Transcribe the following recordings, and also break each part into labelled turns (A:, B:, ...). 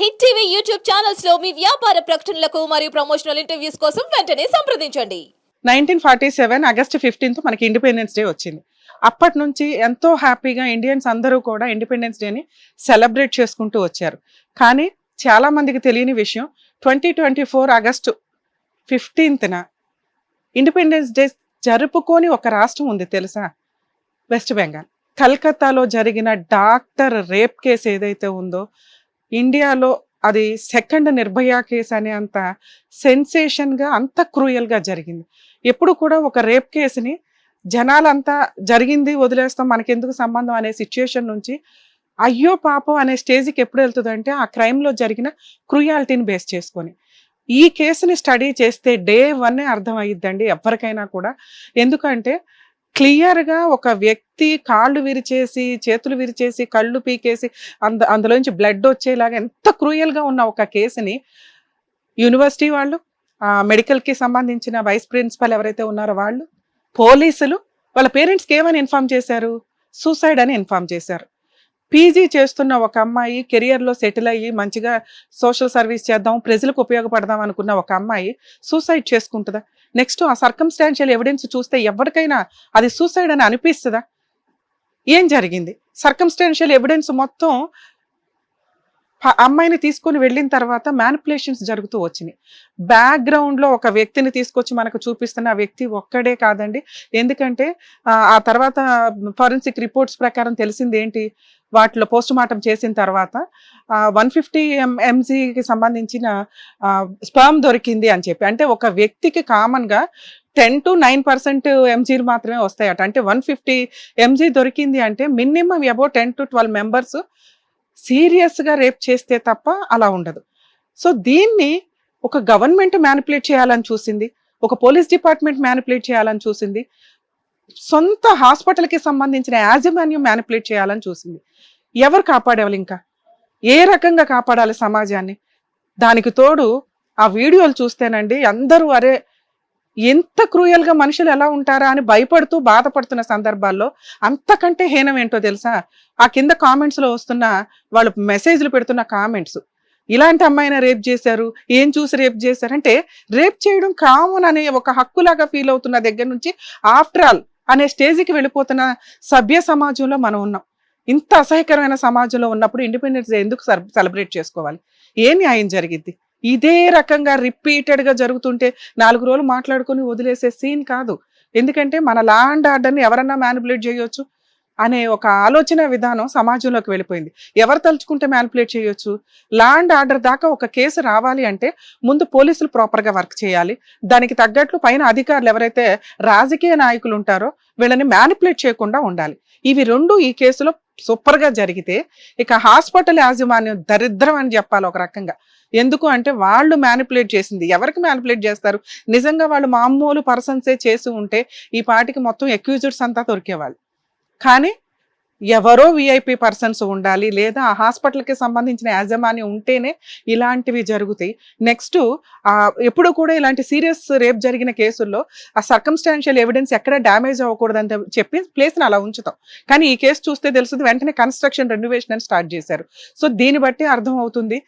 A: Hit TV YouTube ఛానల్స్లో మీ వ్యాపార ప్రకటనలకు మరియు ప్రమోషనల్ ఇంటర్వ్యూస్ కోసం వెంటనే సంప్రదించండి.
B: Nineteen forty seven August fifteenth మనకి ఇండిపెండెన్స్ డే వచ్చింది. అప్పటి నుంచి ఎంతో హ్యాపీగా ఇండియన్స్ అందరూ కూడా ఇండిపెండెన్స్ డేని సెలబ్రేట్ చేసుకుంటూ వచ్చారు. కానీ చాలా మందికి తెలియని విషయం ట్వంటీ ట్వంటీ ఫోర్ ఆగస్టు ఫిఫ్టీన్త్న ఇండిపెండెన్స్ డే జరుపుకొని ఒక రాష్ట్రం ఉంది తెలుసా? వెస్ట్ బెంగాల్ కలకత్తాలో జరిగిన డాక్టర్ రేప్ కేసు ఏదైతే ఉందో ఇండియాలో అది సెకండ్ నిర్భయ కేసు అనే అంత సెన్సేషన్గా అంత క్రూయల్గా జరిగింది. ఎప్పుడు కూడా ఒక రేప్ కేసుని జనాలంతా జరిగింది వదిలేస్తాం మనకెందుకు సంబంధం అనే సిచ్యుయేషన్ నుంచి అయ్యో పాపం అనే స్టేజ్కి ఎప్పుడు వెళ్తుందంటే ఆ క్రైమ్లో జరిగిన క్రూయాలిటీని బేస్ చేసుకొని. ఈ కేసుని స్టడీ చేస్తే డే వన్నే అర్థమయ్యిద్దండి ఎవరికైనా కూడా. ఎందుకంటే క్లియర్గా ఒక వ్యక్తి కాళ్ళు విరిచేసి చేతులు విరిచేసి కళ్ళు పీకేసి అంద అందులోంచి బ్లడ్ వచ్చేలాగా ఎంత క్రూయల్గా ఉన్న ఒక కేసుని యూనివర్సిటీ వాళ్ళు మెడికల్కి సంబంధించిన వైస్ ప్రిన్సిపల్ ఎవరైతే ఉన్నారో వాళ్ళు పోలీసులు వాళ్ళ పేరెంట్స్కి ఏమని ఇన్ఫామ్ చేశారు? సూసైడ్ అని ఇన్ఫామ్ చేశారు. పీజీ చేస్తున్న ఒక అమ్మాయి కెరియర్లో సెటిల్ అయ్యి మంచిగా సోషల్ సర్వీస్ చేద్దాం ప్రజలకు ఉపయోగపడదాం అనుకున్న ఒక అమ్మాయి సూసైడ్ చేసుకుంటుందా? నెక్స్ట్ ఆ సర్కమ్స్టాన్షియల్ ఎవిడెన్స్ చూస్తే ఎవరికైనా అది సూసైడ్ అని అనిపిస్తుందా? ఏం జరిగింది? సర్కమ్స్టాన్షియల్ ఎవిడెన్స్ మొత్తం అమ్మాయిని తీసుకొని వెళ్ళిన తర్వాత మ్యానిపులేషన్స్ జరుగుతూ వచ్చినాయి. బ్యాక్గ్రౌండ్లో ఒక వ్యక్తిని తీసుకొచ్చి మనకు చూపిస్తున్న ఆ వ్యక్తి ఒక్కడే కాదండి. ఎందుకంటే ఆ, తర్వాత ఫారెన్సిక్ రిపోర్ట్స్ ప్రకారం తెలిసింది ఏంటి? వాటిలో పోస్ట్ మార్టం చేసిన తర్వాత వన్ ఫిఫ్టీ ఎం ఎంజీకి సంబంధించిన స్పర్మ్ దొరికింది అని చెప్పి. అంటే ఒక వ్యక్తికి కామన్గా టెన్ టు నైన్ పర్సెంట్ ఎంజీలు మాత్రమే వస్తాయట. అంటే వన్ ఫిఫ్టీ ఎంజీ దొరికింది అంటే minimum about ten to twelve members సీరియస్గా రేప్ చేస్తే తప్ప అలా ఉండదు. సో దీన్ని ఒక గవర్నమెంట్ మ్యానిపులేట్ చేయాలని చూసింది ఒక పోలీస్ డిపార్ట్మెంట్ మ్యానిపులేట్ చేయాలని చూసింది సొంత హాస్పిటల్కి సంబంధించిన యాజమాన్యం మ్యానిపులేట్ చేయాలని చూసింది. ఎవరు కాపాడేవాళ్ళు ఇంకా? ఏ రకంగా కాపాడాలి సమాజాన్ని? దానికి తోడు ఆ వీడియోలు చూస్తేనండి అందరూ అరే ఎంత క్రూయల్గా మనుషులు ఎలా ఉంటారా అని భయపడుతూ బాధపడుతున్న సందర్భాల్లో అంతకంటే హీనం ఏంటో తెలుసా? ఆ కింద కామెంట్స్లో వస్తున్న వాళ్ళు మెసేజ్లు పెడుతున్న కామెంట్స్. ఇలాంటి అమ్మాయిని రేప్ చేశారు ఏం చూసి రేప్ చేశారు? అంటే రేప్ చేయడం కామన్ అనే ఒక హక్కులాగా ఫీల్ అవుతున్న దగ్గర నుంచి ఆఫ్టర్ ఆల్ అనే స్టేజ్కి వెళ్ళిపోతున్న సభ్య సమాజంలో మనం ఉన్నాం. ఇంత అసహ్యకరమైన సమాజంలో ఉన్నప్పుడు ఇండిపెండెన్స్ డే ఎందుకు సెలబ్రేట్ చేసుకోవాలి? ఏ న్యాయం జరిగిద్ది? ఇదే రకంగా రిపీటెడ్గా జరుగుతుంటే నాలుగు రోజులు మాట్లాడుకొని వదిలేసే సీన్ కాదు. ఎందుకంటే మన ల్యాండ్ ఆర్డర్ని ఎవరన్నా మ్యానిపులేట్ చేయొచ్చు అనే ఒక ఆలోచన విధానం సమాజంలోకి వెళ్ళిపోయింది. ఎవరు తలుచుకుంటే మ్యానిపులేట్ చేయొచ్చు? ల్యాండ్ ఆర్డర్ దాకా ఒక కేసు రావాలి అంటే ముందు పోలీసులు ప్రాపర్గా వర్క్ చేయాలి. దానికి తగ్గట్లు పైన అధికారులు ఎవరైతే రాజకీయ నాయకులు ఉంటారో వీళ్ళని మ్యానిపులేట్ చేయకుండా ఉండాలి. ఇవి రెండు ఈ కేసులో సూపర్గా జరిగితే ఇక హాస్పిటల్ యాజమాన్యం దరిద్రం అని చెప్పాలి ఒక రకంగా. ఎందుకు అంటే వాళ్ళు మ్యానిపులేట్ చేసింది. ఎవరికి మ్యానిపులేట్ చేస్తారు? నిజంగా వాళ్ళు మామూలు పర్సన్సే చేసి ఉంటే ఈ పాటికి మొత్తం ఎక్యూజ్డ్స్ అంతా దొరికేవాళ్ళు. కానీ ఎవరో విఐపి పర్సన్స్ ఉండాలి లేదా ఆ హాస్పిటల్కి సంబంధించిన యాజమాన్యం ఉంటేనే ఇలాంటివి జరుగుతాయి. నెక్స్ట్ ఎప్పుడు కూడా ఇలాంటి సీరియస్ రేప్ జరిగిన కేసుల్లో ఆ సర్కమ్స్టాన్షియల్ ఎవిడెన్స్ ఎక్కడ డ్యామేజ్ అవ్వకూడదని చెప్పి ప్లేస్ని అలా ఉంచుతాం. కానీ ఈ కేసు చూస్తే తెలుస్తుంది వెంటనే కన్స్ట్రక్షన్ రెన్యువేషన్ అని స్టార్ట్ చేశారు. సో దీన్ని బట్టి అర్థం అవుతుంది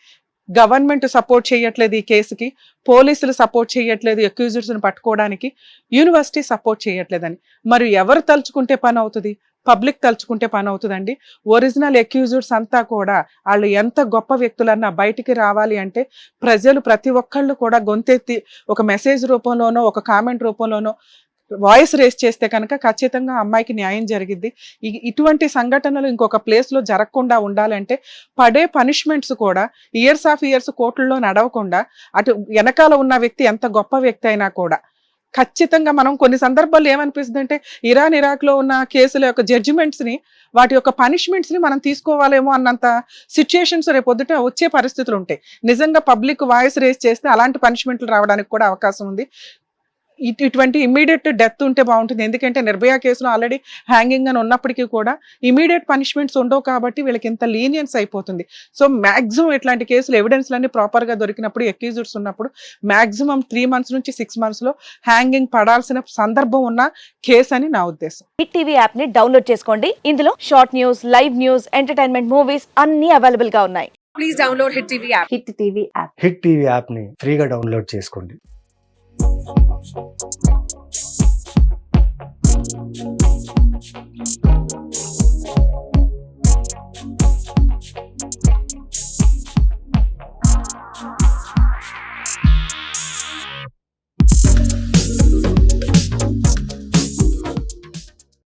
B: గవర్నమెంట్ సపోర్ట్ చేయట్లేదు ఈ కేసుకి పోలీసులు సపోర్ట్ చేయట్లేదు accuseds ని పట్టుకోవడానికి యూనివర్సిటీ సపోర్ట్ చేయట్లేదని. మరి ఎవరు తలుచుకుంటే పని అవుతుంది? పబ్లిక్ తలుచుకుంటే పని అవుతుందండి. ఒరిజినల్ అక్యూజర్స్ అంతా కూడా వాళ్ళు ఎంత గొప్ప వ్యక్తులన్నా బయటికి రావాలి అంటే ప్రజలు ప్రతి ఒక్కళ్ళు కూడా గొంతెత్తి ఒక మెసేజ్ రూపంలోనో ఒక కామెంట్ రూపంలోనో వాయిస్ రేస్ చేస్తే కనుక ఖచ్చితంగా అమ్మాయికి న్యాయం జరిగింది ఇటువంటి సంఘటనలు ఇంకొక ప్లేస్లో జరగకుండా ఉండాలంటే పడే పనిష్మెంట్స్ కూడా ఇయర్స్ ఆఫ్ ఇయర్స్ కోర్టుల్లో నడవకుండా అటు వెనకాల ఉన్న వ్యక్తి ఎంత గొప్ప వ్యక్తి అయినా కూడా ఖచ్చితంగా మనం కొన్ని సందర్భాల్లో ఏమనిపిస్తుంది అంటే ఇరాన్ ఇరాక్లో ఉన్న కేసుల యొక్క జడ్జిమెంట్స్ని వాటి యొక్క పనిష్మెంట్స్ని మనం తీసుకోవాలేమో అన్నంత సిచ్యుయేషన్స్ రేపొద్దుట వచ్చే పరిస్థితులు ఉంటాయి నిజంగా పబ్లిక్ వాయిస్ రేస్ చేస్తే అలాంటి పనిష్మెంట్లు రావడానికి కూడా అవకాశం ఉంది. ఇటువంటి ఇమీడియట్ డెత్ ఉంటే బాగుంటుంది. ఎందుకంటే నిర్భయ కేసులో ఆల్రెడీ హ్యాంగింగ్ అని ఉన్నప్పటికీ కూడా ఇమీడియట్ పనిష్మెంట్స్ ఉండవు కాబట్టి వీళ్ళకి ఇంత లీనియన్స్ అయిపోతుంది. సో మాక్సిమం ఇట్లాంటి కేసులు ఎవిడెన్స్లన్నీ ప్రాపర్గా దొరికినప్పుడు ఎక్యూజర్స్ ఉన్నప్పుడు మాక్సిమం త్రీ మంత్స్ నుంచి సిక్స్ మంత్స్లో హ్యాంగింగ్ పడాల్సిన సందర్భం ఉన్న కేసు అని నా ఉద్దేశం.
C: హిట్ టీవీ యాప్ని డౌన్లోడ్ చేసుకోండి. ఇందులో short news live news entertainment movies అన్ని అవైలబుల్గా ఉన్నాయి. Please download Hit TV app.
D: Hit TV app
E: hit TV యాప్ని ఫ్రీగా డౌన్లోడ్ చేసుకోండి. Thank you.